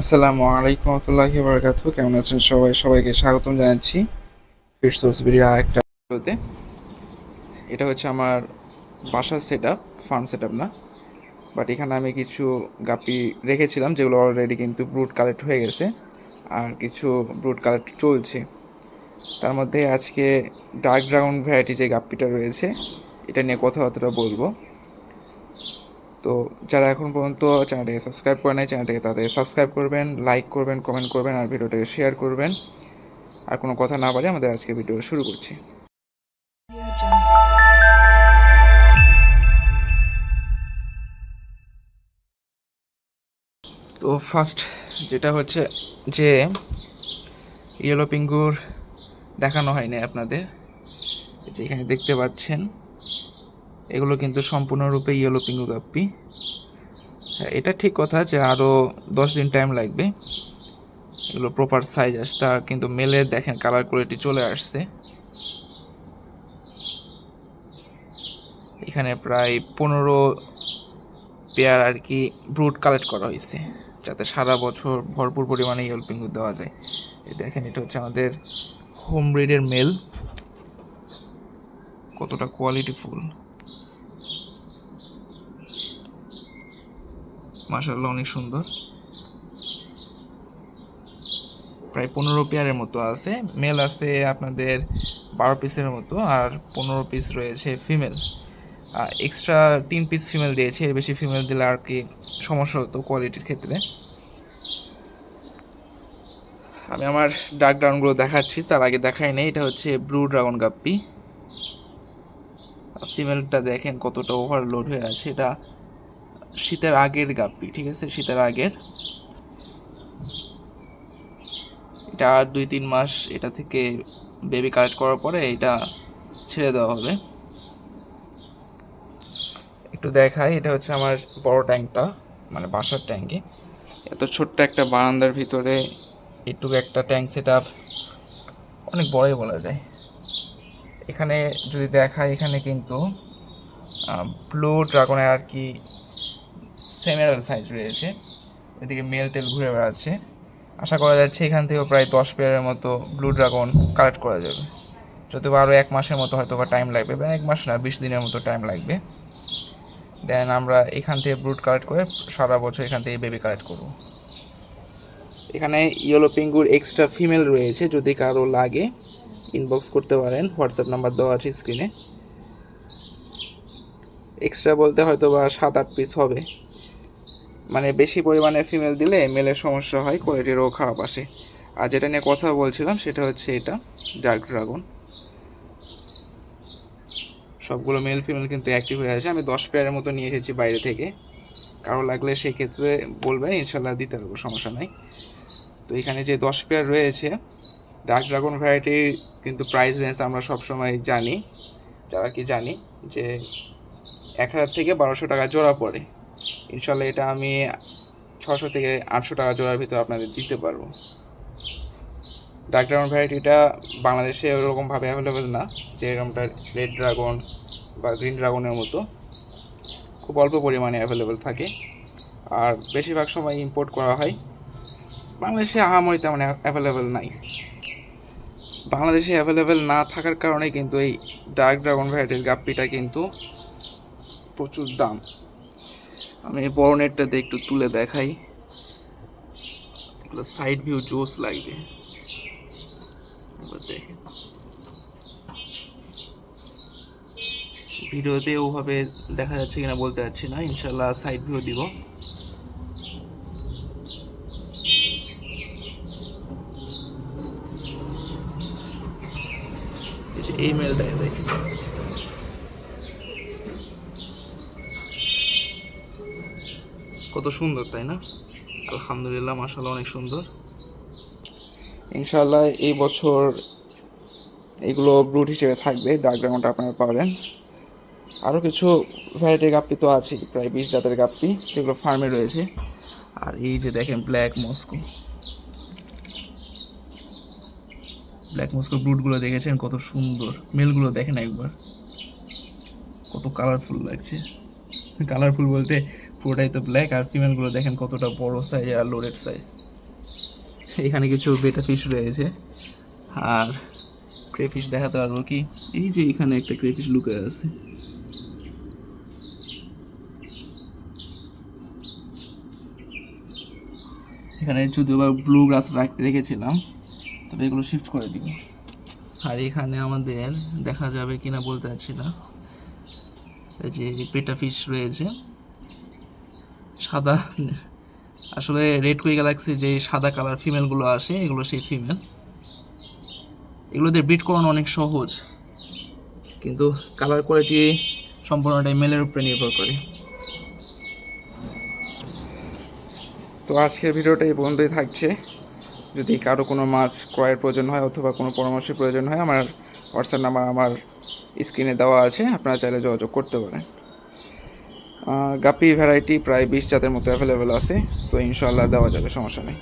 আসসালামু আলাইকুম রহমতুল্লাহি বারাকাতু কেমন আছেন সবাই? সবাইকে স্বাগতম জানাচ্ছি। ফিরসোর্স বিডির আরেকটা ভিডিওতে। এটা হচ্ছে আমার বাসার set up farm set up না। বাট এখানে আমি কিছু গাপি রেখেছিলাম, যেগুলো অলরেডি কিন্তু ব্রুট কালেক্ট হয়ে গেছে। আর কিছু ব্রুট কালেক্ট চলছে। তার মধ্যে আজকে ডার্ক ড্রাগন ভ্যারাইটি যে গাপ্পিটা রয়েছে, এটা নিয়ে কথাবার্তা বলব। তো যারা এখন পর্যন্ত চ্যানেলটাকে সাবস্ক্রাইব করে নাই, চ্যানেলটাকে তাদের সাবস্ক্রাইব করবেন লাইক করবেন কমেন্ট করবেন, আর ভিডিওটাকে শেয়ার করবেন। আর কোনো কথা না বলে আমাদের আজকে ভিডিও শুরু করছি। তো ফার্স্ট যেটা হচ্ছে যে ইয়েলো পিঙ্গুর দেখানো হয়নি আপনাদের। যেখানে দেখতে পাচ্ছেন। এগুলো কিন্তু সম্পূর্ণরূপে ইয়েলো পিঙ্গু গাপ্পি হ্যাঁ এটা ঠিক কথা যে আরও দশ দিন টাইম লাগবে। এগুলো প্রপার সাইজ আসতে, আর কিন্তু মেলের দেখেন কালার কোয়ালিটি চলে আসছে। এখানে প্রায় পনেরো পেয়ার আর কি ব্রুট কালেক্ট করা হয়েছে, যাতে সারা বছর ভরপুর পরিমাণে ইয়েল পিঙ্গু দেওয়া যায়। দেখেন, এটা হচ্ছে আমাদের হোম ব্রিডের মেল কতটা কোয়ালিটি ফুল মাশাল্লাহ অনেক সুন্দর। প্রায় পনেরো পেয়ারের মতো আছে। মেল আছে আপনাদের বারো পিসের মতো আর পনেরো পিস রয়েছে ফিমেল এক্সট্রা তিন পিস ফিমেল দিয়েছে, এর বেশি ফিমেল দিলে আর কি সমস্যা হতো কোয়ালিটির ক্ষেত্রে। আমি আমার ডার্ক ড্রাগনগুলো দেখাচ্ছি, তার আগে দেখাই নেই, এটা হচ্ছে ব্লু ড্রাগন গাপ্পি ফিমেলটা দেখেন কতটা ওভারলোড হয়ে আছে, এটা শীতের আগের গাপ্পি, ঠিক আছে? শীতের আগের। এটা আর দুই তিন মাস এটা থেকে বেবি কালেক্ট করার পরে এটা ছেড়ে দেওয়া হবে। একটু দেখাই, এটা হচ্ছে আমার বড় ট্যাঙ্কটা মানে বাসার ট্যাঙ্কে। এত ছোট্ট একটা বারান্দার ভিতরে এটুকু একটা ট্যাঙ্ক সেট আপ অনেক বড়ই বলা যায়। এখানে যদি দেখায় এখানে কিন্তু ব্লু ড্রাগনের আর কি সেমিনাল সাইজ রয়েছে। এদিকে মেল টেল ঘুরে বেড়াচ্ছে। আশা করা যাচ্ছে এখান থেকেও প্রায় দশ পেয়ারের মতো ব্লু ড্রাগন কালেক্ট করা যাবে। যদিও আরও এক মাসের মতো হয়তো বা টাইম লাগবে, বা এক মাস না, বিশ দিনের মতো টাইম লাগবে। দেন আমরা এখান থেকে ব্রুড কালেক্ট করে সারা বছর এখান থেকে বেবি কালেক্ট করব। এখানে ইয়েলো পিঙ্গুর এক্সট্রা ফিমেল রয়েছে, যদি কারও লাগে ইনবক্স করতে পারেন। হোয়াটসঅ্যাপ নাম্বার দেওয়া আছে স্ক্রিনে এক্সট্রা বলতে হয়তো বা সাত আট পিস হবে। মানে বেশি পরিমাণে ফিমেল দিলে মেলের সমস্যা হয় কোয়ালিটিরও খারাপ আসে। আর যেটা নিয়ে কথা বলছিলাম সেটা হচ্ছে এটা ডার্ক ড্রাগন সবগুলো মেল ফিমেল কিন্তু অ্যাক্টিভ হয়ে আছে। আমি দশ পেয়ারের মতো নিয়ে এসেছি বাইরে থেকে। কারও লাগলে সেই ক্ষেত্রে বলবেন ইনশাল্লাহ দিতে পারব, সমস্যা নাই। তো এখানে যে দশ পেয়ার রয়েছে ডার্ক ড্রাগন ভ্যারাইটির কিন্তু প্রাইস রেঞ্জ আমরা সবসময় জানি। যারা কি জানি যে এক হাজার থেকে বারোশো টাকা জোড়া পড়ে। ইনশাল্লাহ এটা আমি ছশো থেকে আটশো টাকা জোড়ার ভিতরে আপনাদের দিতে পারব। ডার্ক ড্রাগন ভ্যারাইটিটা বাংলাদেশে ওরকমভাবে অ্যাভেলেবেল না যে এরকমটা রেড ড্রাগন বা গ্রিন ড্রাগনের মতো। খুব অল্প পরিমাণে অ্যাভেলেবেল থাকে। আর বেশিরভাগ সময় ইম্পোর্ট করা হয়। বাংলাদেশে আহামরি তেমন অ্যাভেলেবেল নাই। বাংলাদেশে অ্যাভেলেবেল না থাকার কারণে কিন্তু এই ডার্ক ড্রাগন ভ্যারাইটির গাপ্পিটা কিন্তু প্রচুর দাম। আমি এই বড় নেটটাতে একটু তুলে দেখাই। এগুলো সাইড ভিউ জোস লাগবে। ভিডিওতে ওভাবে দেখা যাচ্ছে কিনা বলতে পারছি না। ইনশাল্লাহ সাইড ভিউ দিব। এই মেলটাই দেখেন কত সুন্দর, তাই না? আলহামদুলিল্লাহ মাসাল্লাহ অনেক সুন্দর। ইনশাল্লাহ এই বছর এগুলো ব্রুট হিসেবে থাকবে ডার্ক আপনারা পাবেন। আরও কিছু ভ্যারাইটির গাপ্পি তো আছে প্রায় বিশ জাতের গাপ্পি, যেগুলো ফার্মে রয়েছে। আর এই যে দেখেন ব্ল্যাক মস্কো ব্ল্যাক মস্কো ব্রুটগুলো দেখেছেন, কত সুন্দর। মেলগুলো দেখেন একবার। কত কালারফুল লাগছে। কালারফুল বলতে পুরোটাই তো ব্ল্যাক আর ফিমেলগুলো দেখেন কতটা বড় সাইজ আর লোডেড সাইজ এখানে কিছু বেটা ফিশ রয়েছে আর ক্রেফিশ দেখাতে পারব কি? এই যে এখানে একটা ক্রেফিশ লুকিয়ে আছে। এখানে যদিও বা ব্লু গ্রাস রেখেছিলাম, তবে এগুলো শিফট করে দিব। আর এখানে আমাদের দেখা যাবে কিনা বলতে চাচ্ছি না। এই যে পেটা ফিশ রয়েছে। সাদা, আসলে রেড কুই গ্যালাক্সি যে সাদা কালার ফিমেলগুলো আসে, এগুলো সেই ফিমেল এগুলোদের ব্রিড করানো অনেক সহজ, কিন্তু কালার কোয়ালিটি সম্পূর্ণটাই মেলের উপরে নির্ভর করে। তো আজকের ভিডিওটা এই পর্যন্তই থাকছে। যদি কারও কোনো মাছ ক্রয়ের প্রয়োজন হয় অথবা কোনো পরামর্শের প্রয়োজন হয়, আমার হোয়াটসঅ্যাপ নাম্বার আমার স্ক্রিনে দেওয়া আছে, আপনারা চাইলে যোগাযোগ করতে পারেন। গাপি ভ্যারাইটি প্রায় বিশ জাতের মতো অ্যাভেলেবেল আছে সো ইনশাল্লাহ দেওয়া যাবে সমস্যা নেই।